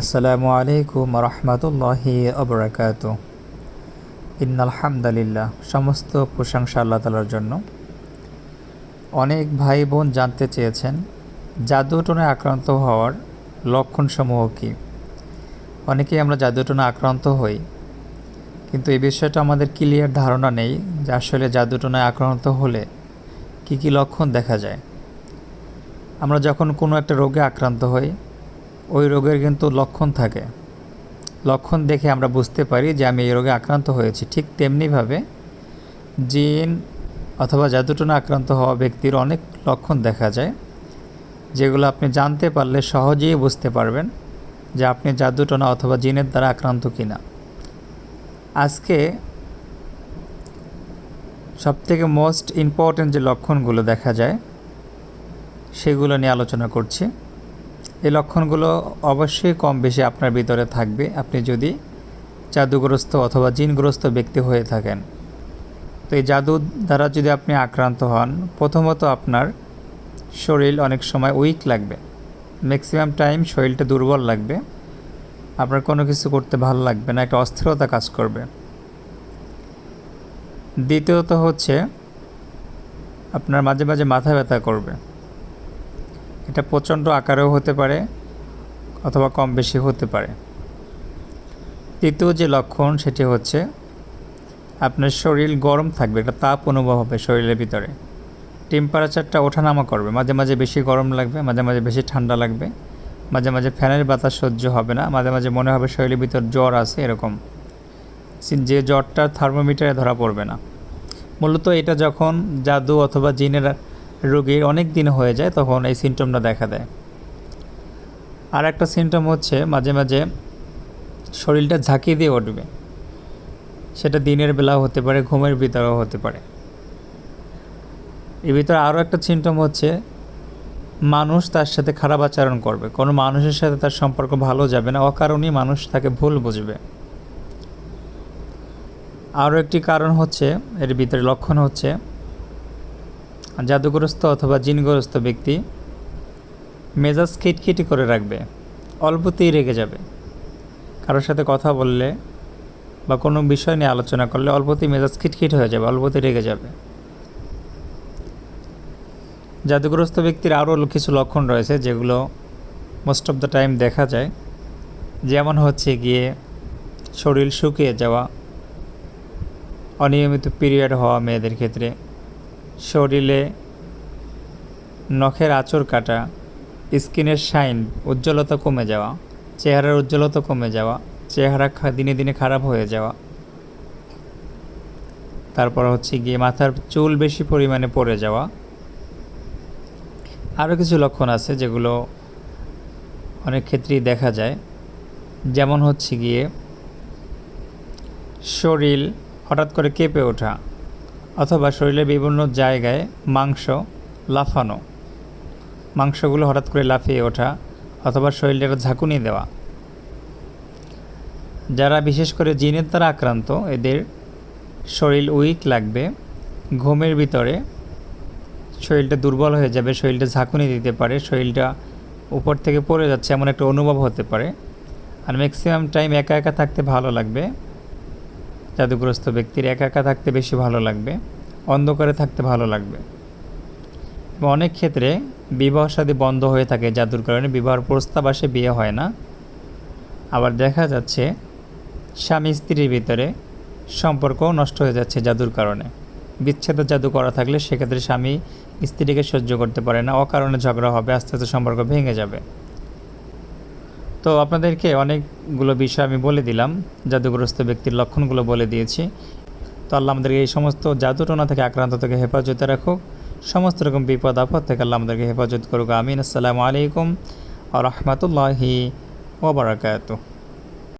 আসসালামু আলাইকুম রহমতুল্লাহি আবরাকাত ইন্নালহামদুলিল্লাহ, সমস্ত প্রশংসা আল্লাহ তালার জন্য। অনেক ভাই বোন জানতে চেয়েছেন জাদুটনে আক্রান্ত হওয়ার লক্ষণসমূহ কী? অনেকেই আমরা জাদুটনে আক্রান্ত হই, কিন্তু এই বিষয়টা আমাদের ক্লিয়ার ধারণা নেই যে আসলে জাদুটনায় আক্রান্ত হলে কী কী লক্ষণ দেখা যায়। আমরা যখন কোনো একটা রোগে আক্রান্ত হই ওই রোগের কিন্তু লক্ষণ থাকে। লক্ষণ দেখে আমরা বুঝতে পারি যে আমি এই রোগে আক্রান্ত হয়েছি। ঠিক তেমনিভাবে জিন অথবা জাদুটনা আক্রান্ত হওয়া ব্যক্তির অনেক লক্ষণ দেখা যায়, যেগুলো আপনি জানতে পারলে সহজেই বুঝতে পারবেন যে আপনি জাদুটনা অথবা জিনের দ্বারা আক্রান্ত কিনা। আজকে সবথেকে মোস্ট ইম্পর্ট্যান্ট যে লক্ষণগুলো দেখা যায়, সেগুলো নিয়ে আলোচনা করছি। এই লক্ষণগুলো অবশ্যই কম বেশি আপনার ভিতরে থাকবে। আপনি যদি জাদুগ্রস্ত অথবা জিনগ্রস্ত ব্যক্তি হয়ে থাকেন। তো এই জাদু দ্বারা যদি আপনি আক্রান্ত হন, প্রথমত আপনার শরীর অনেক সময় উইক লাগবে। ম্যাক্সিমাম টাইম শরীরটা দুর্বল লাগবে। আপনার কোনো কিছু করতে ভালো লাগবে না, একটা অস্থিরতা কাজ করবে। দ্বিতীয়ত হচ্ছে, আপনার মাঝে মাঝে মাথা ব্যথা করবে। এটা প্রচণ্ড আকারেও হতে পারে অথবা কম বেশি হতে পারে। তৃতীয় যে লক্ষণ সেটি হচ্ছে আপনার শরীর গরম থাকবে একটা তাপ অনুভব হবে শরীরের ভিতরে। টেম্পারেচারটা ওঠানামা করবে, মাঝে মাঝে বেশি গরম লাগবে, মাঝে মাঝে বেশি ঠান্ডা লাগবে, মাঝে মাঝে ফ্যানের বাতাস সহ্য হবে না, মাঝে মাঝে মনে হবে শরীরের ভিতর জ্বর আছে, এরকম। যে জ্বরটা থার্মোমিটারে ধরা পড়বে না। মূলত এটা যখন জাদু অথবা জিনের রোগীর অনেক দিন হয়ে যায়, তখন এই সিমটমটা দেখা দেয়। আর একটা সিমটম হচ্ছে মাঝে মাঝে শরীরটা ঝাঁকিয়ে দিয়ে উঠবে। সেটা দিনের বেলাও হতে পারে, ঘুমের ভিতরেও হতে পারে। এর ভিতরে আরও একটা সিমটম হচ্ছে, মানুষ তার সাথে খারাপ আচরণ করবে। কোনো মানুষের সাথে তার সম্পর্ক ভালো যাবে না, অকারণেই মানুষ তাকে ভুল বুঝবে। আরও একটি কারণ হচ্ছে, এর ভিতরে লক্ষণ হচ্ছে জাদুগ্রস্ত অথবা জিনগ্রস্ত ব্যক্তি মেজাজ খিটখিটি করে রাখবে, অল্পতেই রেগে যাবে। কারোর সাথে কথা বললে বা কোনো বিষয় নিয়ে আলোচনা করলে অল্পতেই মেজাজ খিটখিট হয়ে যাবে, অল্পতেই রেগে যাবে। জাদুগ্রস্ত ব্যক্তির আরও কিছু লক্ষণ রয়েছে যেগুলো মোস্ট অফ দ্য টাইম দেখা যায়। যেমন হচ্ছে গিয়ে শরীর শুকিয়ে যাওয়া, অনিয়মিত পিরিয়ড হওয়া মেয়েদের ক্ষেত্রে শরীরে নখের আঁচড় কাটা, স্কিনের শাইন উজ্জ্বলতা কমে যাওয়া, চেহারার উজ্জ্বলতা কমে যাওয়া, চেহারা দিনে দিনে খারাপ হয়ে যাওয়া। তারপর হচ্ছে গিয়ে মাথার চুল বেশি পরিমাণে পড়ে যাওয়া। আরও কিছু লক্ষণ আছে যেগুলো অনেক ক্ষেত্রেই দেখা যায়। যেমন হচ্ছে গিয়ে শরীর হঠাৎ করে কেঁপে ওঠা অথবা শরীরের বিভিন্ন জায়গায় মাংস লাফানো। মাংসগুলো হঠাৎ করে লাফিয়ে ওঠা অথবা শরীরের ঝাঁকুনি দেওয়া। যারা বিশেষ করে জিনের দ্বারা আক্রান্ত, এদের শরীর উইক লাগবে, ঘুমের ভিতরে শরীরটা দুর্বল হয়ে যাবে, শরীরটা ঝাঁকুনি দিতে পারে, শরীরটা উপর থেকে পড়ে যাচ্ছে এমন একটা অনুভব হতে পারে। আর ম্যাক্সিমাম টাইম একা একা থাকতে ভালো লাগবে। জাদুগ্রস্ত ব্যক্তির একা একা থাকতে বেশি ভালো লাগবে, অন্ধকারে থাকতে ভালো লাগবে। এবং অনেক ক্ষেত্রে বিবাহ সাদী বন্ধ হয়ে থাকে জাদুর কারণে, বিবাহের প্রস্তাব আসে, বিয়ে হয় না। আবার দেখা যাচ্ছে, স্বামী স্ত্রীর ভিতরে সম্পর্ক নষ্ট হয়ে যাচ্ছে জাদুর কারণে। বিচ্ছেদের জাদু করা থাকলে সেক্ষেত্রে স্বামী স্ত্রীকে সহ্য করতে পারে না, অকারণে ঝগড়া হবে, আস্তে আস্তে সম্পর্ক ভেঙে যাবে। তো আপনাদেরকে অনেকগুলো বিষয় আমি বলে দিলাম, জাদুগ্রস্ত ব্যক্তির লক্ষণগুলো বলে দিয়েছি। তো আল্লাহ আমাদেরকে এই সমস্ত জাদুটনা থেকে আক্রান্ত থেকে হেফাজতে রাখুক। সমস্ত রকম বিপদ আপদ থেকে আল্লাহ আমাদেরকে হেফাজত করুক। আমিন। আসসালামু আলাইকুম আ রহমতুল্লাহি ওবরাকাতু